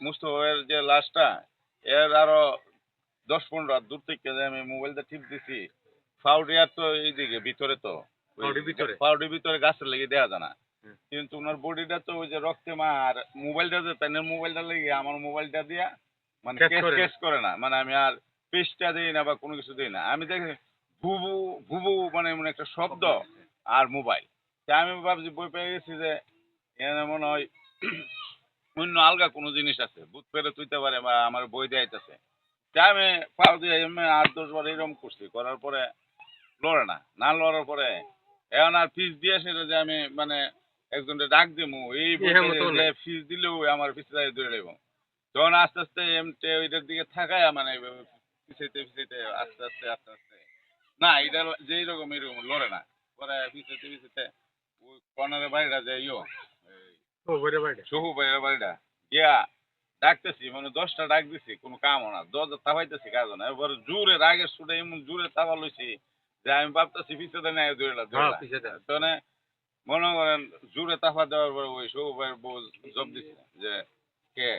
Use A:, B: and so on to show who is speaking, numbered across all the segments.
A: মুস্তফের যে লাশটা এর আরও দশ পনেরো দূর থেকে যে আমি মোবাইলটা টিপ দিছি ফাউডিয়ার তো এইদিকে ভিতরে তো। ওই
B: ফাউডির ভিতরে?
A: গাছের লেগে দেওয়া যায় না। কিন্তু ওনার বডিটা তো ওই যে রক্তে মা আর মোবাইলটা যে তাই মোবাইলটা লেগে আমার মোবাইলটা দিয়া মানে কেস
B: করে না।
A: কেস করে না। মানে আমি আর পেস্টটা দিই না বা কোনো কিছু দিই না। আমি দেখি ভুবু ভুবু মানে এমন একটা শব্দ আর মোবাইল। তা আমি ভাবছি বই পেয়ে গেছি যে এখানে মনে হয় অন্য আলগা কোনো জিনিস আছে। বুথ পেরে তুইতে পারে বা আমার বই দেয়াইতেছে তা আমি পাও দিয়ে এমনি আট দশ বার এরকম করছি। করার পরে লড়ে না। না লড়ার পরে এখন আর ফিস দিয়ে সেটা যে আমি মানে একজনকে ডাক দিমু এই। ফিস দিলেও আমার পিছিয়ে ধরে নেব তখন আস্তে আস্তে এমটে ওইটার দিকে থাকায় মানে পিছাইতে পিছাইতে আস্তে আস্তে আস্তে আস্তে। না এটা যেই রকম এরকম লড়ে না। পরে পিছাইতে পিছাইতে ওই কর্নারের বাড়িটা যে ইয়ো ভাইয়ের বাড়িটা। গিয়া ডাকতেছি মানে দশটা ডাক দিছি কোনো কাম না দরজা তাপাইতেছি কাজ না। এবার জোরে রাগের সুরে এমন জোরে তাপা লইছি যে আমি ভাবতেছি পিছনে নেয় দৌড়লা
B: হ্যাঁ
A: দৌড়লা মনে করেন জোরে তাপা দেওয়ার পরে ওই সহু ভাইয়ের বউ জব দিছে যে কে?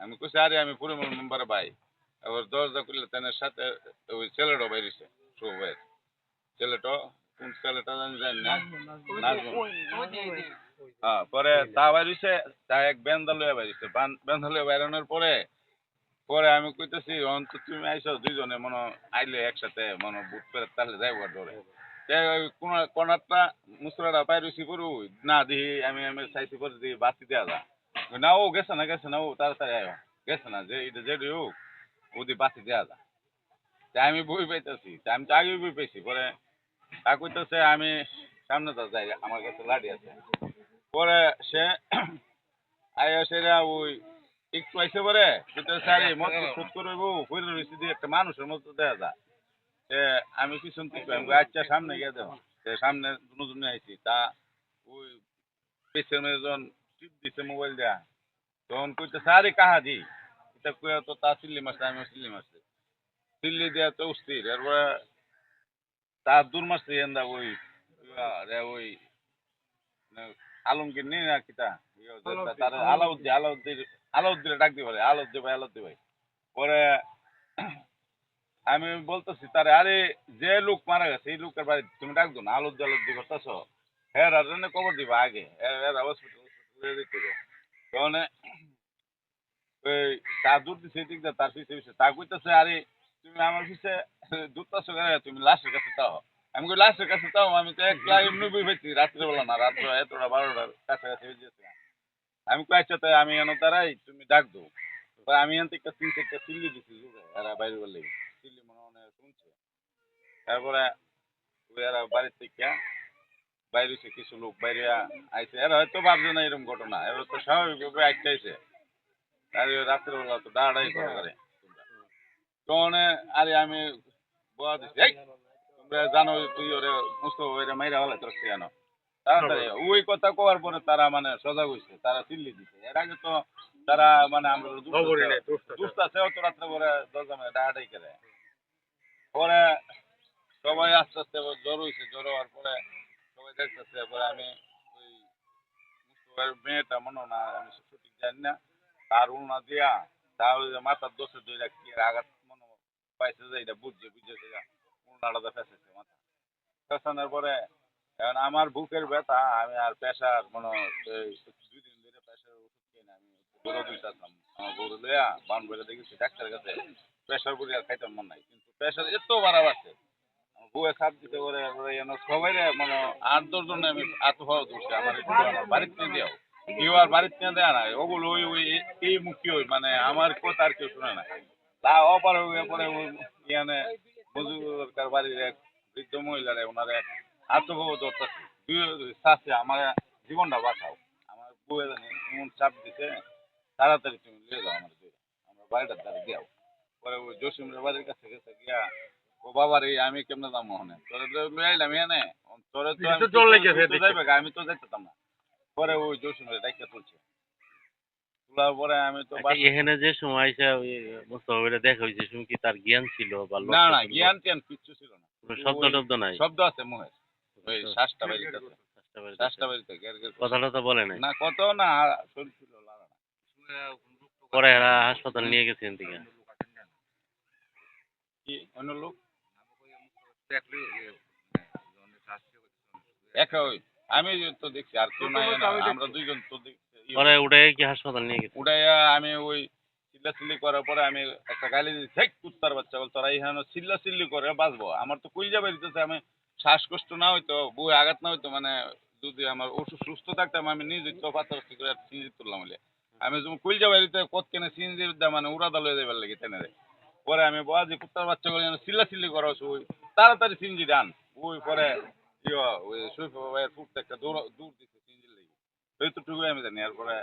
A: আমি কইছি আরে আমি পরিমল মেম্বার ভাই। এবার দরজা খুললে তেনের সাথে ওই ছেলেটাও বাইরেছে সহু ভাইয়ের ছেলেটা কোন ছেলেটা জানি জানি না। নাজমুল হ্যাঁ পরে তা বাইরিছে তা এক বেন্দা লইয়া বাইরিছে। বেন্দা লইয়া বাইরানোর পরে পরে আমি কইতেছি অন্ত তুমি আইছো দুইজনে মনে আইলে একসাথে মনে বুট করে তাহলে যাইব ধরে। কোন কর্নারটা মুসরাটা বাইরেছি করু না দিহি আমি আমি চাইছি করে দিই বাতি দেওয়া যা। না ও গেছে না গেছে না ও তাড়াতাড়ি আয়ো গেছে না যে এটা যেটি হোক ওদি বাতি দেওয়া যা। তা আমি বই পাইতেছি তা আমি তো আগে বই পাইছি পরে তা কইতেছে আমি সামনে তো যাই আমার কাছে লাঠি আছে। পরে সে আয়া সেরা ওই একটু আইসে পরে যেটা সারি মত সুদ করে বউ রয়েছে দিয়ে একটা মানুষের মতো দেখা যায় সে আমি থেকে আমি কই, আচ্ছা সামনে গিয়ে দেবো। সে সামনে দুজন আইছি তা ওই পেছনে টিপ দিছে মোবাইল দেয়া। তখন কইতেছে আরে কাহা দি এটা কয়ে তো তা চিল্লি মারছে আমি চিল্লি মারছি। চিল্লি দেয়া তো অস্থির এরপরে তার দূর মারছে এন্দা ওই রে ওই আলমগীর নেই না কিতা তার আলাউদ্দিন আলাউদ্দিন আলাউদ্দিন ডাক দিবে বলে আলাউদ্দিন ভাই আলাউদ্দিন ভাই। পরে আমি বলতেছি তারে আরে যে লোক মারা গেছে এই লোকের বাড়ি তুমি ডাক দো না আলুদ্দি আলুদ্দি করতেছ হ্যাঁ রাজনে খবর দিবা আগে। এরা হসপিটাল হসপিটালে দিতে তখন ওই তার দূর দিছে দিয়ে তার পিছে পিছে। তা কইতেছে আরে তুমি আমার পিছে দূরতাছো কেন? তুমি লাশের কাছে তাও আমি লাশের কাছে তাও আমি তো একলা এমনি বই পেয়েছি রাত্রেবেলা না, রাত্র এতটা বারোটার কাছাকাছি হয়ে গেছে। আমি কই আচ্ছা তাই আমি এনে তারাই তুমি ডাক দো আমি এখান থেকে তিন চারটা চিল্লি দিছি এরা বাইরে বললে চিল্লি মনে মনে শুনছে। তারপরে এরা বাড়ির থেকে বাইরে কিছু লোক বাইরে আইছে। এরা হয়তো ভাবছে না এরকম ঘটনা, এরা তো স্বাভাবিকভাবে আইতে আইছে আর রাত্রেবেলা তো দাঁড়াই করে তখন আরে আমি বয়া দিছি জানো তুই ওরে মুস্তফা ওরে মাইরা হলে তোর কেন তাড়াতাড়ি ওই কথা কওয়ার পরে তারা মানে সজাগ হইছে তারা চিল্লি দিছে। এর আগে তো তারা মানে আমরা রাত্রে করে দরজা ডাকাডাকি করে। পরে সবাই আস্তে আস্তে জ্বর হয়েছে জ্বর হওয়ার পরে সবাই দেখতেছে পরে আমি ওই মুস্তফার মেয়েটা মনে না আমি সঠিক জানি না তার উন্না দিয়া তা ওই যে মাথার দোষে দুই রাখি আঘাত মনে পাইছে যে এটা বুঝছে বুঝছে যে ফেসেছে মাথা। ফেসানোর পরে এখন আমার বুকের ব্যথা, আমি আর প্রেশার মনে দুই দিন ধরে প্রেশারের ওষুধ খেয়ে আমি বড় দিতাম আমার বড় লইয়া বান বেড়ে দেখেছি, ডাক্তারের কাছে প্রেশার বলি আর খাইতাম মন নাই। কিন্তু প্রেশার এত বাড়া বাড়ছে বউয়ে সাপ দিতে যেন সবাই মানে আট দশ জন আমি এত ভালো দোষে আমার বাড়িতে নিয়ে দেও কেউ আর বাড়িতে নিয়ে দেয় না, ওগুলো ওই ওই, এই মুখী ওই মানে আমার কথা আর কেউ শুনে না। তা অপার হয়ে পরে ওই ইয়ানে মজুরকার বাড়ির এক বৃদ্ধ মহিলারে ওনারে আত্মভাব ধরতেছে দুই আমার জীবনটা বাঁচাও। আমার বউয়ে জানি এমন চাপ দিছে তাড়াতাড়ি তুমি নিয়ে যাও আমার বাড়িটার দ্বারা দিয়াও। পরে ওই জসিমের বাড়ির কাছে গেছে গিয়া ও বাবা রে আমি কেমনে যাব ওখানে? তোরে তো লই আইলাম এনে তোরে তো আমি
B: তো।
A: যাইবে আমি তো যাইতাম না। পরে ওই জসিমের ডাইকা তুলছে। তোলার পরে আমি তো
C: এখানে যে সময় আইসা ওই মোস্তফা দেখা হয়েছে শুনি কি তার জ্ঞান ছিল বা
A: না না
C: ছিল?
A: জ্ঞান কিচ্ছু ছিল না।
C: শব্দ টব্দ নাই?
A: শব্দ আছে মুখে ওই শ্বাসটা বাড়িতে শ্বাসটা
C: দেখে।
A: বাড়িতে গের গের করে।
C: কথাটা তো বলে নাই?
A: না কত না শরীর ছিল লাড়া
C: পরে এরা হাসপাতাল নিয়ে গেছেন দিকে
A: অন্য লোক? একা ওই আমি তো দেখছি আর কেউ নাই আমরা দুইজন তো দেখছি।
C: পরে উঠে কি হাসপাতাল নিয়ে গেছে?
A: আমি ওই চিল্লা চিল্লি করার পরে আমি একটা গালি দিই হেক কুত্তার বাচ্চা বল তোরা এখানে চিল্লা চিল্লি করে বাঁচবো। আমার তো কই যাবে দিতেছে আমি শ্বাসকষ্ট না হইতো বই আঘাত না হইতো মানে যদি আমার ওষুধ সুস্থ থাকতাম আমি নিজে তো পাথর করে সিঞ্জি তুললাম বলে। আমি যখন কত কেনে সিঞ্জির দাম মানে উড়া দল হয়ে যাবার লাগে তেনে রে। পরে আমি বলা যে কুত্তার বাচ্চা গুলো চিল্লা চিল্লি করো ওই তাড়াতাড়ি সিঞ্জি ডান ওই পরে ইয়ে ওই সুইফ ভাইয়ের ফুট একটা দূর দূর ওইটুকুই আমি জানি এরপরে